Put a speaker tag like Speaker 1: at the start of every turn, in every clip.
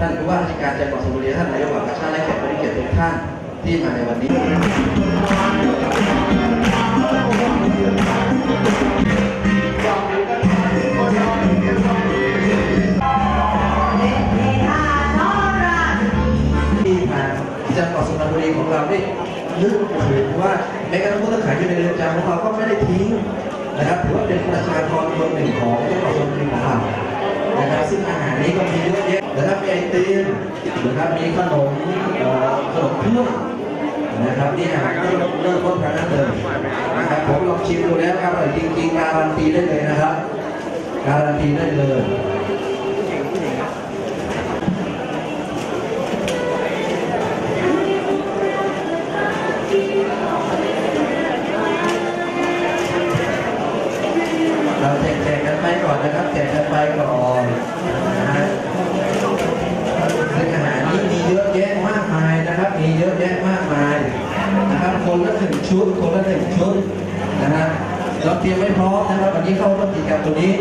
Speaker 1: ท่านผู้ว่าราชการจังหวัดสุพรรณบุรีท่านนายกอบตชาติและแขกผู้มีเกียรติทุกท่านที่มาในวันนี้ที่ทางจังหวัดสุพรรณบุรีของเราได้นึกถึงว่าแม้กระทั่งผู้ต้องขังอยู่ในเรือนจำของเราก็ไม่ได้ทิ้งนะครับถือว่าเป็นประชากรคนหนึ่งของจังหวัดสุพรรณบุรีของเรานะครับซึ่งอาหารนี้ก็มีเยอะแยะ ติมนะครับมีขนมขนมถ้วยนะครับนี่อาหารก็เริ่มต้นกันนั่นเลยนะครับผมลองชิมดูแล้วครับอร่อยจริงๆการันตีได้เลยนะครับ การันตีได้เลยเราแจกแจกกันไปก่อนนะครับแจกกันไปก่อนนะฮะซึ่งอาหารนี้มีเยอะแยะมากมายนะครับ มีเยอะแยะมากมายนะ คนละหนึ่งชุด คนละหนึ่งชุดนะฮะเราเตรียมไว้พร้อมนะครับวันนี้เข้าร่วมกิจกรรมตัวนี้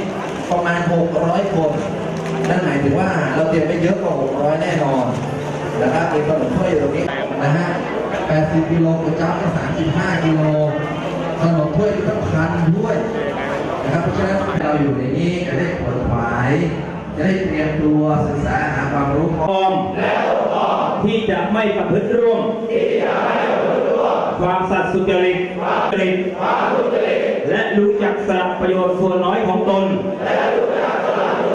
Speaker 1: ประมาณ 600 คนนั่นหมายถึงว่าเราเตรียมไปเยอะกว่า 600 แน่นอนนะครับมีขนมถ้วยอยู่ตรงนี้นะฮะ 80 กิโลก๋วยจั๊บก็35 กิโลขนมถ้วยก็พันถ้วยนะครับเพราะฉะนั้นเราอยู่ในนี้จะได้ผลหมายจะได้เตรียมตัวศึกษาหาความรู้
Speaker 2: พร้อมแล้วที่จะไม่ประพฤติร่วม ความสัตย์สุจริตและรู้จักสละประโยชน์ส่วนน้อยของตน